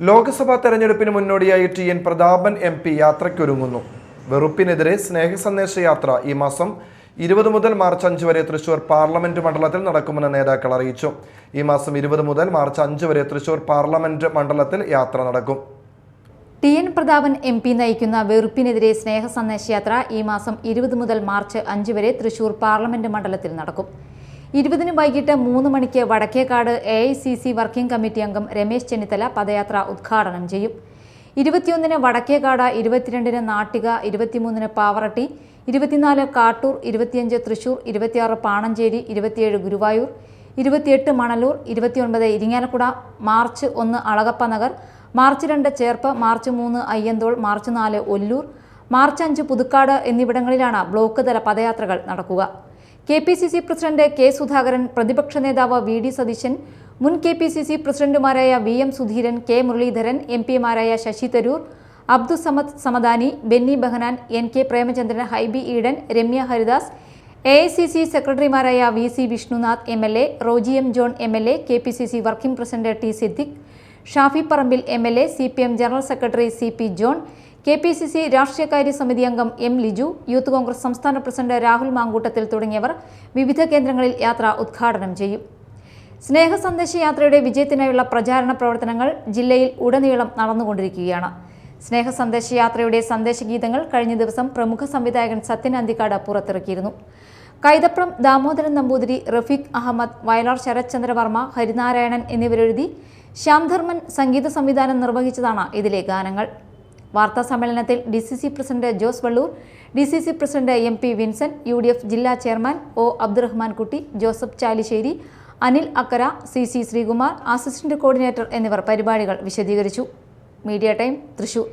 ലോക്സഭാ തെരഞ്ഞെടുപ്പിന് മുന്നോടിയായി T N Prathapan M P യാത്രയ്ക്കൊരുങ്ങുന്നു. വെറുപ്പിനെതിരെ സ്നേഹസന്ദേശ യാത്ര ഈ മാസം ഇരുപത് മുതൽ മാർച്ച് അഞ്ച് വരെ തൃശൂർ പാർലമെന്റ് മണ്ഡലത്തിൽ നടക്കുമെന്ന് നേതാക്കൾ അറിയിച്ചു. ഈ മാസം ഇരുപത് മുതൽ മാർച്ച് അഞ്ച് വരെ തൃശൂർ പാർലമെന്റ് മണ്ഡലത്തിൽ യാത്ര നടക്കും. T N Prathapan M P നയിക്കുന്ന വെറുപ്പിനെതിരെ സ്നേഹ സന്ദേശയാത്ര ഈ മാസം ഇരുപത് മുതൽ മാർച്ച് അഞ്ച് വരെ തൃശൂർ പാർലമെന്റ് മണ്ഡലത്തിൽ നടക്കും. ഇരുപതിന് വൈകിട്ട് മൂന്ന് മണിക്ക് Vadakkekad A I C C working committee അംഗം രമേശ് ചെന്നിത്തല പദയാത്ര ഉദ്ഘാടനം ചെയ്യും. ഇരുപത്തിയൊന്നിന് വടക്കേക്കാട് ഇരുപത്തിരണ്ടിന് നാട്ടിക ഇരുപത്തിമൂന്നിന് പാവറട്ടി ഇരുപത്തിനാല് കാട്ടൂർ ഇരുപത്തിയഞ്ച് തൃശൂർ ഇരുപത്തിയാറ് പാണഞ്ചേരി ഇരുപത്തിയേഴ് ഗുരുവായൂർ ഇരുപത്തിയെട്ട് മണലൂർ ഇരുപത്തിയൊൻപത് ഇരിങ്ങാലക്കുട മാർച്ച് ഒന്ന് അളകപ്പ നഗർ മാർച്ച് രണ്ട് ചേർപ്പ് മാർച്ച് മൂന്ന് അയ്യന്തോൾ മാർച്ച് നാല് ഒല്ലൂർ മാർച്ച് അഞ്ച് പുതുക്കാട് എന്നിവിടങ്ങളിലാണ് ബ്ലോക്ക് തല പദയാത്രകൾ നടക്കുക. K P C C president K Sudhakaran പ്രതിപക്ഷ നേതാവ് വി ഡി സതീശൻ മുൻ കെ പി സി സി പ്രസിഡന്റുമാരായ V M Sudheeran K Muraleedharan M പിമാരായ Shashi Tharoor Abdussamad Samadani Benny Behanan N K Premachandran Hibi Eden Ramya Haridas A I C C സെക്രട്ടറിമാരായ V C Vishnunath M L A Roji M John M L A K P C C working president T Siddique Shafi Parambil M L A C P M general secretary C P John K P C C രാഷ്ട്രീയകാര്യ സമിതി അംഗം M Liju youth Congress സംസ്ഥാന president Rahul Mamkootathil തുടങ്ങിയവർ വിവിധ കേന്ദ്രങ്ങളിൽ യാത്ര ഉദ്ഘാടനം ചെയ്യും. സ്നേഹ സന്ദേശ യാത്രയുടെ വിജയത്തിനായുള്ള പ്രചാരണ പ്രവർത്തനങ്ങൾ ജില്ലയിൽ ഉടനീളം നടന്നുകൊണ്ടിരിക്കുകയാണ്. സ്നേഹ സന്ദേശ യാത്രയുടെ സന്ദേശഗീതങ്ങൾ കഴിഞ്ഞ ദിവസം പ്രമുഖ സംവിധായകൻ സത്യൻ അന്തിക്കാട് പുറത്തിറക്കിയിരുന്നു. കൈതപ്രം ദാമോദരൻ നമ്പൂതിരി റഫീഖ് അഹമ്മദ് വയലാർ ശരത് ചന്ദ്രവർമ്മ ഹരിനാരായണൻ എന്നിവരെഴുതി ശ്യാംധർമ്മൻ സംഗീത സംവിധാനം നിർവഹിച്ചതാണ് ഇതിലെ ഗാനങ്ങൾ. വാർത്താ സമ്മേളനത്തിൽ D C C president Jose Vallur D C C president M P Vincent U D F ജില്ലാ chairman O Abdurahman Kutty Joseph Chalissery Anil Akkara C C Sreekumar assistant coordinator എന്നിവർ പരിപാടികൾ വിശദീകരിച്ചു. Media time Thrissur.